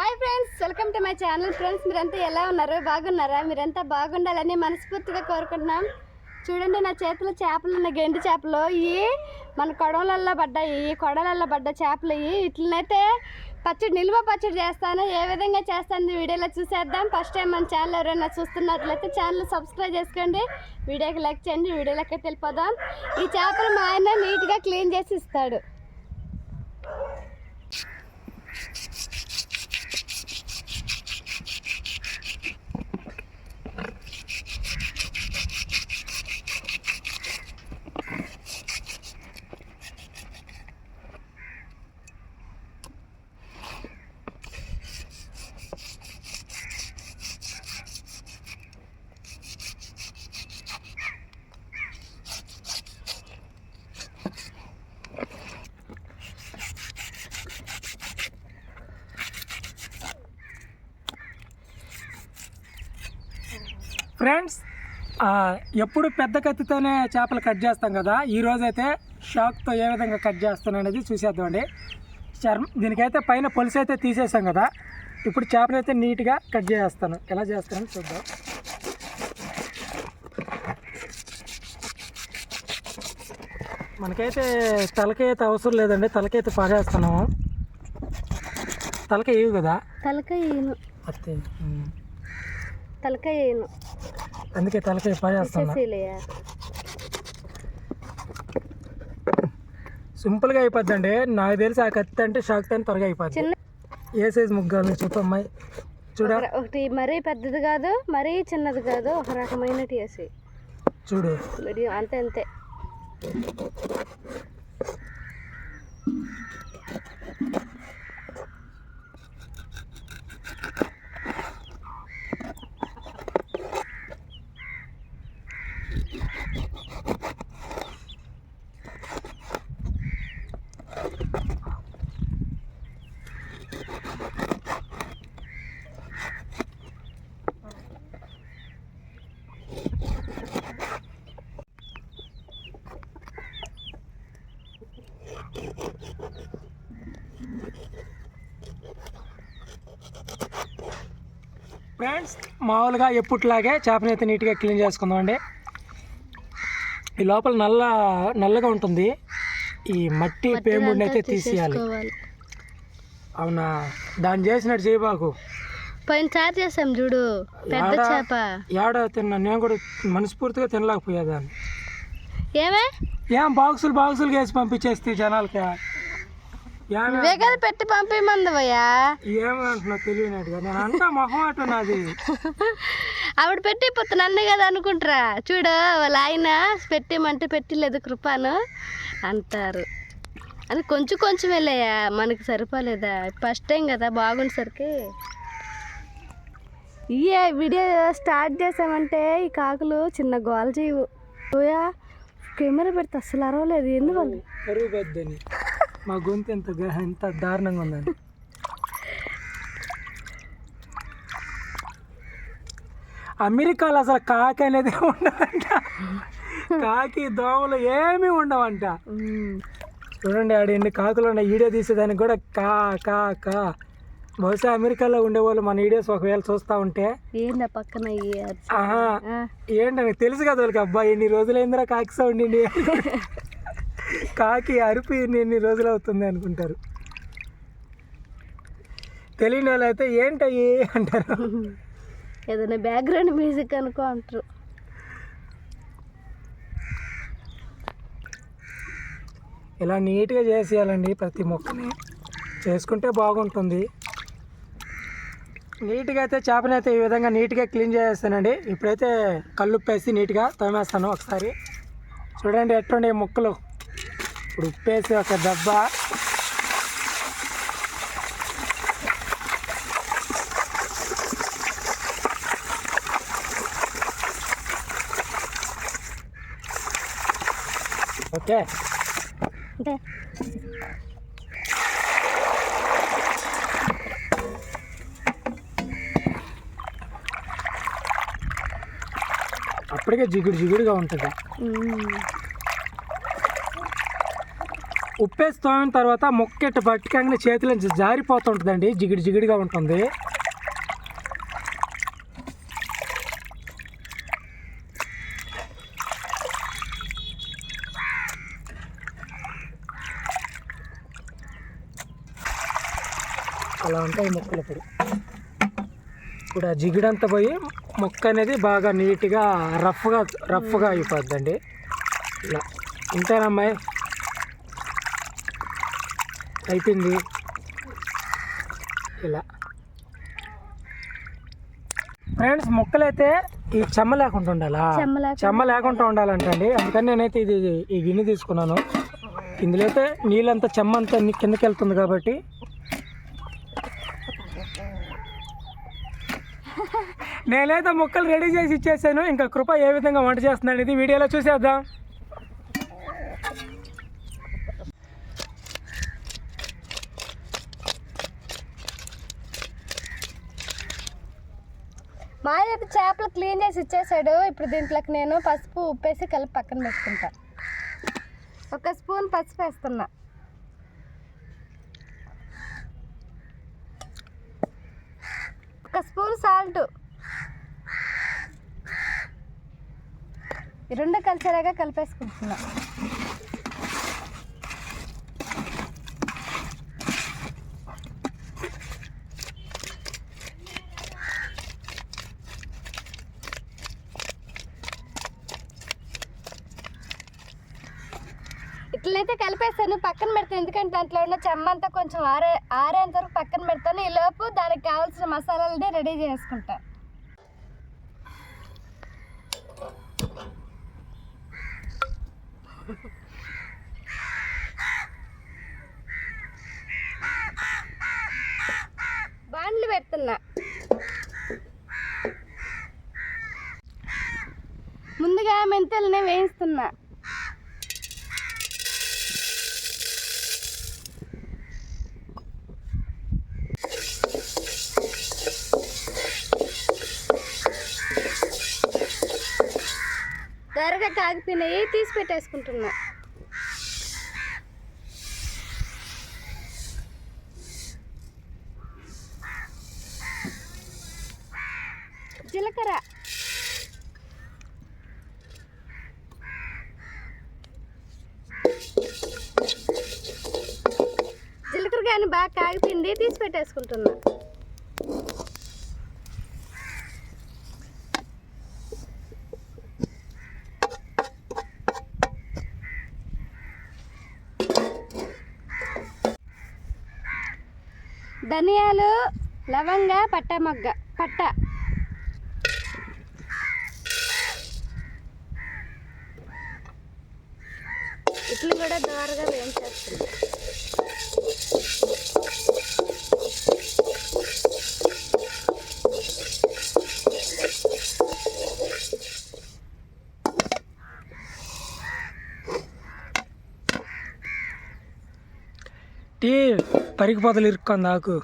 Hi friends welcome to my channel. Friends మీరంతా ఎలా ఉన్నారు? బాగున్నారా? మీరంతా బాగుండాలని మనస్ఫూర్తిగా కోరుకుంటున్నాం. చూడండి నా చేతిలో చేపలు ఉన్న గెండి చేపలు. ఇవి మన కొడవలల్లో పడ్డాయి. ఈ కొడవలల్లో పడ్డ చేపలు ఇవి ఇట్లనైతే పచ్చడి నిల్వ పచ్చడి చేస్తాను. ఏ విధంగా చేస్తాను వీడియోలో చూసేద్దాం. ఫస్ట్ టైం మన ఛానల్ ఎవరైనా చూస్తున్నట్లయితే ఛానల్ సబ్స్క్రైబ్ చేసుకోండి. వీడియోకి లైక్ చేయండి. వీడియోలోకి వెళ్ళిపోదాం. ఈ చేపలు మా ఆయన నీట్గా క్లీన్ చేసి ఇస్తాడు ఫ్రెండ్స్ ఆ, ఎప్పుడు పెద్ద కత్తితోనే చేపలు కట్ చేస్తాం కదా ఈ రోజైతే షాక్తో ఏ విధంగా కట్ చేస్తాను అనేది చూసేద్దామండి చర్మ దీనికైతే పైన పొలుసు అయితే తీసేసాం కదా ఇప్పుడు చేపలు అయితే నీట్గా కట్ చేస్తాను. ఎలా చేస్తానని చూద్దాం. మనకైతే తలకాయ అయితే అవసరం లేదండి తలకాయ అయితే పాడేస్తున్నాము తలకాయ కదా? తలకాయ. తలకాయ వేయను. అందుకే తలకాయ పాడేస్తున్నా చేసేలేయా సింపుల్గా అయిపోద్దండి. నాకు తెలిసి ఆ కత్తి అంటే షాక్తో త్వరగా అయిపోద్ది. ఏ సైజ్ ముగ్గాలు చూపమ్మాయి చూడ. ఒక- ఒకటి మరీ పెద్దది కాదు మరీ చిన్నది కాదు ఒక రకమైన వేసి చూడు. అంతే అంతే. ఫ్రెండ్స్ మామూలుగా ఎప్పుట్లాగే చేపని అయితే నీట్గా క్లీన్ చేసుకుందాం అండి ఈ లోపల నల్ల నల్లగా ఉంటుంది. ఈ మట్టి పేముడిని అయితే తీసేయాలి. అవునా? దాన్ని చేసినట్టు చేయబాకు పైన చార్జ్ చేసాం చూడు పెద్ద చేప. ఏడ తిన్నా? నేను కూడా మనస్ఫూర్తిగా తినలేకపోయేదాన్ని. ఏమే? ఏం బాక్సులు బాక్సులు వేసి పంపించేస్తే జనాలకి? నువ్వే కదా పెట్టి పంపించమందవయ్యా ఏమంటున్నా తెలియనట్టుగా? నేను అంతా మొహం అటు నాది ఆవిడ పెట్టి పోతే నన్ను కదా అనుకుంటారా. చూడు వాళ్ళ ఆయన పెట్టిమంటే పెట్టలేదు కృపాను అంటారు. అది కొంచెం కొంచెం వెళ్ళాయా మనకి సరిపోలేదా? ఫస్ట్ టైం కదా బాగుండేసరికి. ఇయే వీడియో స్టార్ట్ చేసామంటే ఈ కాకులు చిన్న గోల చేయవు. కెమెరా పెడితే అసలు అరవలేదు. ఎందువల్ల? మా గొంతు ఎంత ఎంత దారుణంగా ఉందని అమెరికాలో అసలు కాకి అనేది ఉండదంట. కాకి దోమలు ఏమీ ఉండవంట. చూడండి ఆడ ఎన్ని కాకులు ఉన్నాయి. వీడియో తీసేదానికి కూడా కా కా కా. బహుశా అమెరికాలో ఉండేవాళ్ళు మన వీడియోస్ ఒకవేళ చూస్తూ ఉంటే. ఏందా పక్కన ఈ అరిచి- ఆహా. ఆ, ఏంటి నాకు తెలుసు కదా వాళ్ళకి అబ్బాయి ఎన్ని రోజులైందిరా కాకి సౌండ్ కాకి అరుపు ఎన్ని రోజులు అవుతుంది అనుకుంటారు. తెలియని వాళ్ళు అయితే ఏంటయ్యి అంటారు. ఏదైనా బ్యాక్గ్రౌండ్ మ్యూజిక్ అనుకో అంటారు. ఇలా నీట్గా చేసేయాలండి ప్రతి మొక్కని. చేసుకుంటే బాగుంటుంది. నీట్గా అయితే చేపని అయితే ఈ విధంగా నీట్గా క్లీన్ చేసేస్తానండి. ఇప్పుడైతే కల్లుప్పేసి నీట్గా తోమేస్తాను ఒకసారి. చూడండి ఎట్లుండే ముక్కలు. ఇప్పుడు ఉప్పేసి ఒక దెబ్బ. ఓకే. అంటే అప్పటికే జిగుడు జిగుడుగా ఉంటుంది. ఉప్పేసి తోమిన తర్వాత ముక్క ఇట్ట పట్టుకంగానే చేతిలో జారిపోతుంటుందండి. జిగిడి జిగిడిగా ఉంటుంది. అలా ఉంటాయి మొక్కలు ఇప్పుడు. ఇప్పుడు ఆ జిగిడంతా పోయి మొక్క అనేది బాగా నీట్గా రఫ్గా రఫ్గా అయిపోద్దండి. ఇలా. ఇంతేనమ్మాయి? అయిపోయింది. ఇలా. ఫ్రెండ్స్ ముక్కలైతే ఈ చెమ్మ లేకుండా ఉండాలా? చెమ్మ లేకుండా ఉండాలంటండి. అందుకని నేనైతే ఇది ఈ గిన్నె తీసుకున్నాను. ఇందులో అయితే నీళ్ళంతా చెమ్మ అంతా కిందకి వెళ్తుంది కాబట్టి. నేనైతే ముక్కలు రెడీ చేసి ఇచ్చేసాను. ఇంకా కృప ఏ విధంగా వంట చేస్తున్నాడు ఇది వీడియోలో చూసేద్దాం మా అయితే చేపలు క్లీన్ చేసి ఇచ్చేసాడు. ఇప్పుడు దీంట్లోకి నేను పసుపు ఉప్పేసి కలిపి పక్కన పెట్టుకుంటా. ఒక స్పూన్ పసుపు వేస్తున్నా. ఒక స్పూన్ సాల్ట్ రెండు కలిసేలాగా కలిపేసుకుంటున్నా. తర్వాత ఎందుకంటే దాంట్లో ఉన్న చెమ్మంతా కొంచెం ఆరే ఆరేంత వరకు పక్కన పెడతాను. ఈ లోపు దానికి కావాల్సిన మసాలాలని రెడీ చేసుకుంటా. కాగిపోయినాయి తీసి పెట్టేసుకుంటున్నా? జీలకర్ర. జీలకర్ర కానీ బాగా కాగిపోయింది తీసి పెట్టేసుకుంటున్నా. ధనియాలు లవంగ పట్ట మొగ్గ పట్ట ఇట్లు కూడా దోరగా వేయించేస్తుంది Dude. పరిగిపోతలు ఇరుక్కుంది ఆకు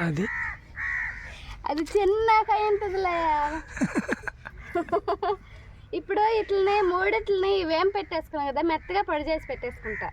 అది. అది చిన్నగా ఉంటుందిలే ఇప్పుడు ఇట్లనే మూడిట్లని ఇవేం పెట్టేసుకున్నాం కదా? మెత్తగా పొడి చేసి పెట్టేసుకుంటా.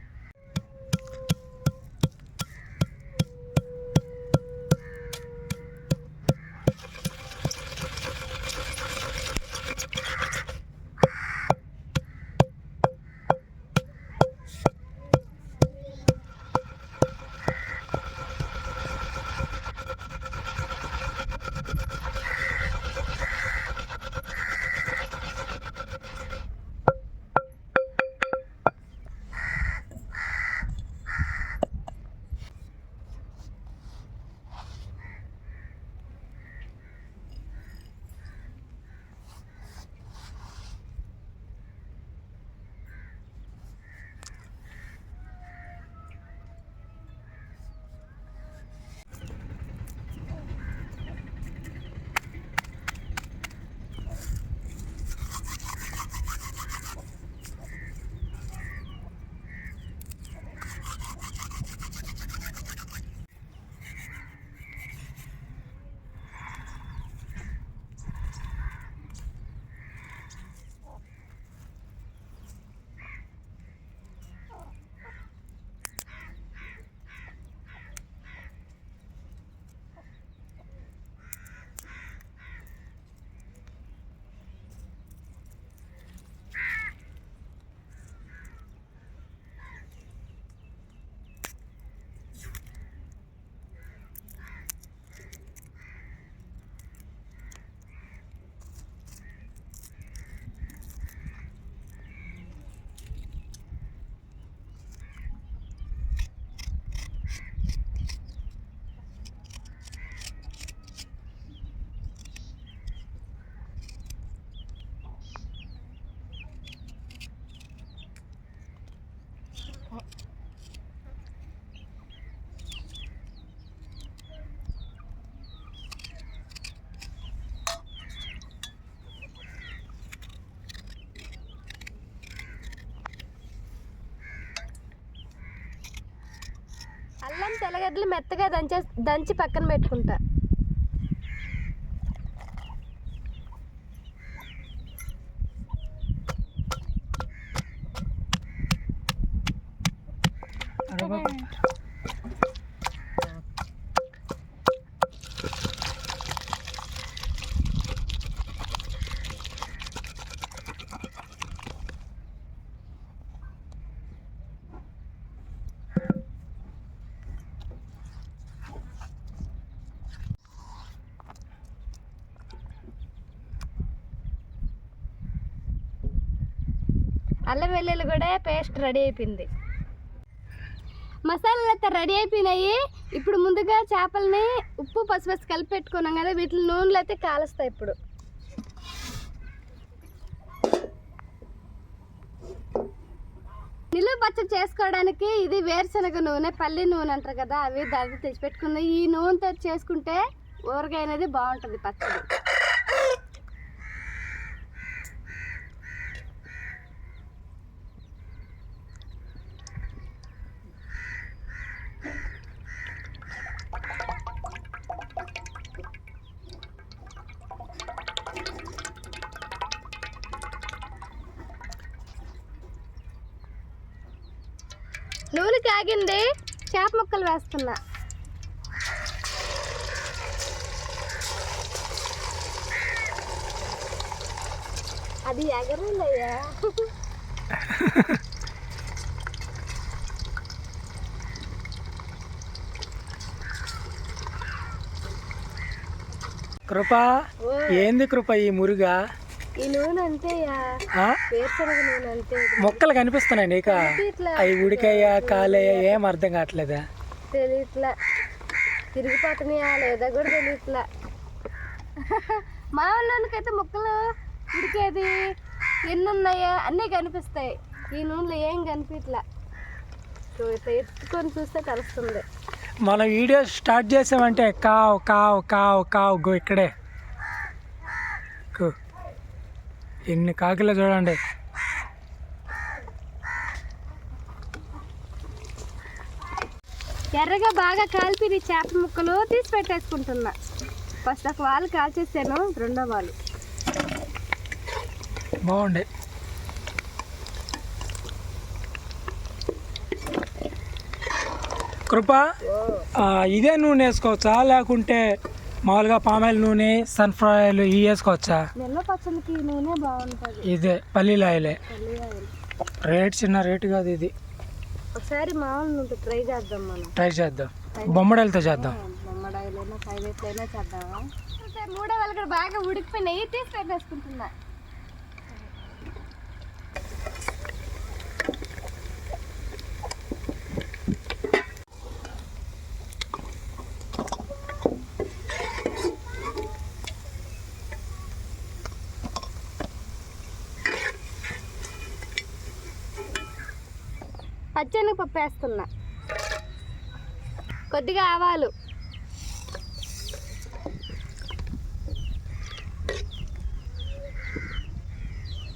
తెల్లగడ్డలు మెత్తగా దంచే దంచి పక్కన పెట్టుకుంటా కరివేపాకు. అల్లం వెల్లుల్లి కూడా పేస్ట్ రెడీ అయిపోయింది. మసాలాలు అయితే రెడీ అయిపోయినాయి. ఇప్పుడు ముందుగా చేపలని ఉప్పు పసుపు వేసి కలిపి పెట్టుకున్నాం కదా వీటిని నూనెలు అయితే కాలుస్తాయి ఇప్పుడు. నిలువ పచ్చడి చేసుకోవడానికి ఇది వేరుశనగ నూనె పల్లి నూనె అంటారు కదా అవి దాన్ని తెచ్చిపెట్టుకుంది ఈ నూనెతో చేసుకుంటే ఊరగాయ అనేది బాగుంటుంది పచ్చడి నూనె కాగింది చేప ముక్కలు వేస్తున్నా. అది ఎగరుందయ్యా కృప ఏంది కృప ఈ మురుగా? ఈ నూనె అంతేయా? నూనె అంతే. మొక్కలు కనిపిస్తున్నాయి నీక? అవి ఉడికాయా కాలేయా ఏం అర్థం కావట్లేదా? తెలియట్లా. తిరిగిపోతున్నాయా లేదా కూడా తెలియట్లా. మా నూనెకైతే ముక్కలు ఉడికేది ఎన్ని ఉన్నాయా అన్నీ కనిపిస్తాయి. ఈ నూనెలో ఏం కనిపించట్లా ఇట్లా ఎత్తుకొని చూస్తే తెలుస్తుంది మనం వీడియో స్టార్ట్ చేసామంటే కావు కావు కావు కావు గో ఇక్కడే. ఎన్ని కాకిలో చూడండి. ఎర్రగా బాగా కాల్పిని చేప ముక్కలు తీసి పెట్టేసుకుంటున్నా. ఫస్ట్ ఒక వాళ్ళు కాల్చేసాను రెండో వాళ్ళు బాగుండే. కృప ఇదే నూనె వేసుకోవచ్చా? లేకుంటే మామూలుగా పామాయిల్ నూనె సన్ఫ్లవర్ ఆయిల్ ఇవి వేసుకోవచ్చా నూనె బాగుంటుంది. ఇదే పల్లీల ఆయిలే. పల్లి ఆయిల్. రేట్ చిన్న రేటు కాదు ఇది. ఒకసారి మామూలు ట్రై చేద్దాం మనం. ట్రై చేద్దాం. బొమ్మడాయిలతో చేద్దాం. బొమ్మడాయిలైనా కైవేట్లైనా చేద్దామా? మూడో వాళ్ళు కూడా బాగా ఉడికిపోయినాయి. తీసి పెట్టేసుకుంటున్నా. పచ్చెనగపప్పు వేస్తున్నా కొద్దిగా ఆవాలు.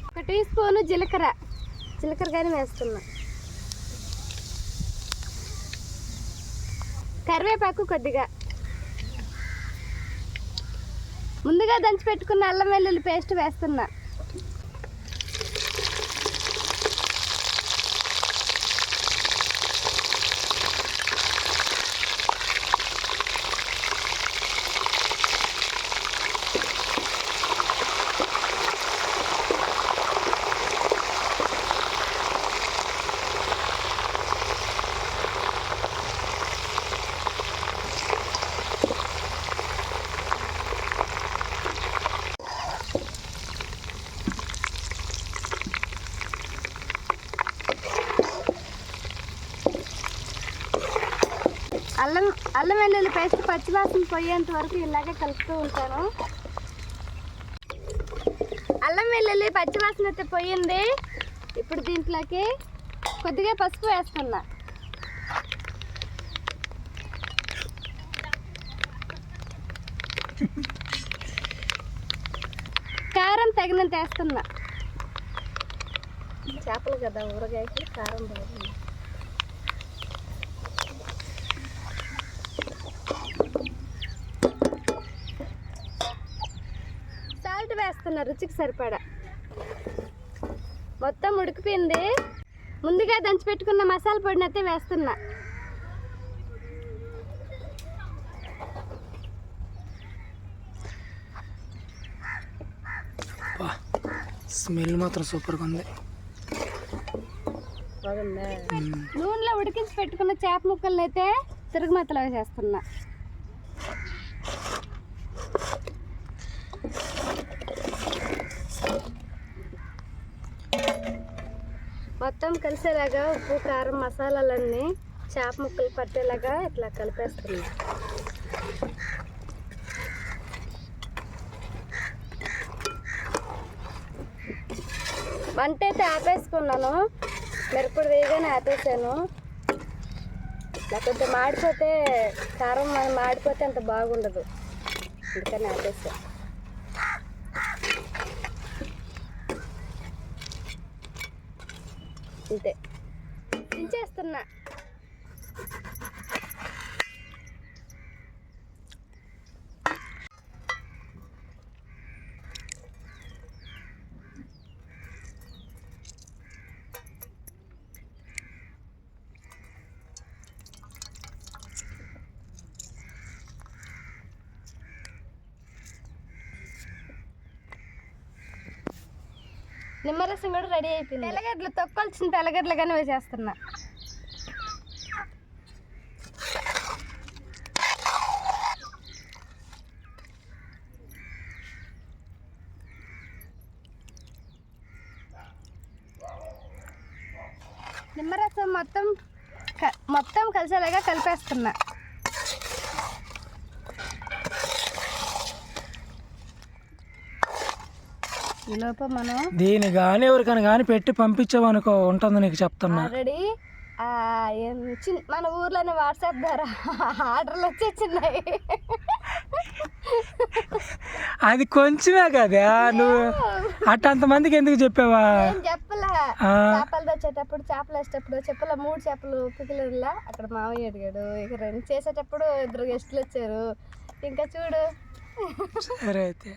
ఒక టీ స్పూను జీలకర్ర. జీలకర్ర కానీ వేస్తున్నా. కరివేపాకు కొద్దిగా. ముందుగా దంచి పెట్టుకున్న అల్లం వెల్లుల్లి పేస్ట్ వేస్తున్నా. అల్లం అల్లం వెల్లుల్లి పేస్ట్ పచ్చివాసన పోయేంత వరకు ఇలాగే కలుపుతూ ఉంటాను. అల్లం వెల్లుల్లి పచ్చివాసన అయితే పోయింది. ఇప్పుడు దీంట్లోకి కొద్దిగా పసుపు వేస్తున్నా. కారం తగినంత వేస్తున్నా. చేపలు కదా ఊరగాయకి కారం బాగుంది. వేస్తున్నా రుచికి సరిపడా. మొత్తం ఉడికిపోయింది. ముందుగా దంచి పెట్టుకున్న మసాలా పొడిని అయితే వేస్తున్నా. స్మెల్ మాత్రం సూపర్గా ఉంది. నూనెలో ఉడికించి పెట్టుకున్న చేప ముక్కల్ని అయితే తిరుగుమతలో వేసేస్తున్నా. మొత్తం కలిసేలాగా ఉప్పు కారం మసాలాలన్నీ చేప ముక్కలు పట్టేలాగా ఇట్లా కలిపేస్తున్నాం. వంట అయితే ఆపేసుకున్నాను. మిరపొడి వేయగానే ఆపేసాను. ఇట్లా కొంచెం మాడిపోతే కారం మాడిపోతే అంత బాగుండదు. అందుకని ఆపేసాను అంతే. దించేస్తున్నా నిమ్మరసం రెడీ అయిపోయింది తెల్లగడ్డలు తొక్కొల్చిన తెల్లగడ్డలు కానీ వేసేస్తున్నా. నిమ్మరసం మొత్తం మొత్తం కలిసేలాగా కలిపేస్తున్నా. ఈలోపు మనం దీని కానీ ఎవరికైనా కానీ పెట్టి పంపించావనుకో ఉంటుంది నీకు చెప్తున్నా. ఆల్రెడీ మన ఊర్లోనే వాట్సాప్ ద్వారా ఆర్డర్లు వచ్చేచ్చినాయి అది కొంచెమే కదా నువ్వు అట్టంత మందికి ఎందుకు చెప్పావా? చెప్పలే. చేపలు తెచ్చేటప్పుడు చేపలు వేసేటప్పుడు చెప్పల మూడు చేపలు పికిలిలా అక్కడ మామయ్య అడిగాడు. ఇక రెండు చేసేటప్పుడు ఇద్దరు గెస్టులు వచ్చారు. ఇంకా చూడు. సరే అయితే.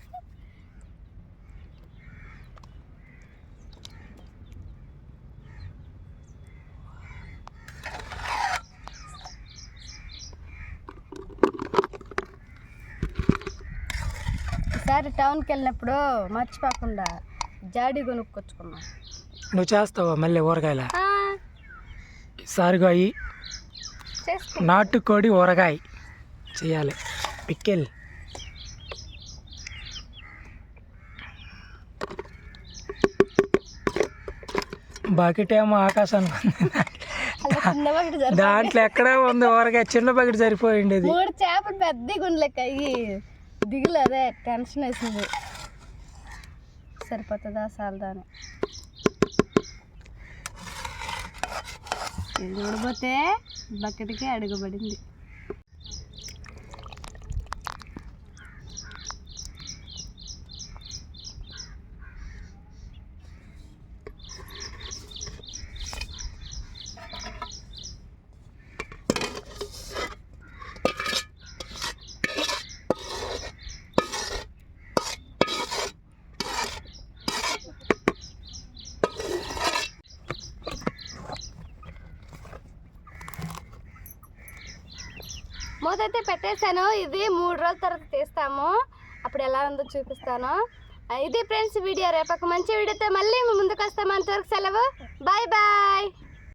ఈసారి టౌన్కి వెళ్ళినప్పుడు మర్చిపోకుండా జాడీ కొనుక్కొచ్చుకున్నాం. నువ్వు చేస్తావా మళ్ళీ ఊరగాయల? సారుగాయి నాటుకోడి ఊరగాయ. చేయాలి. పిక్కెల్. బకెట్ ఏమో ఆకాశానికి. దాంట్లో ఎక్కడా ఉంది ఊరగాయ? చిన్న బకెట్ సరిపోయింది మూడు చేపలు పెద్ద గుండెలెక్క అయ్యి దిగులు అదే టెన్షన్ వేసింది. సరిపోతుందా సాలదా అని. చూడబోతే బకెట్కి అడుగుబడింది. రోజైతే అయితే పెట్టేశాను. ఇది మూడు రోజుల తర్వాత తీస్తాము. అప్పుడు ఎలా ఉందో చూపిస్తాను. ఇది ఫ్రెండ్స్ వీడియో. రేపు ఒక మంచి వీడియోతో మళ్ళీ ముందుకు వస్తాము అంతవరకు సెలవు.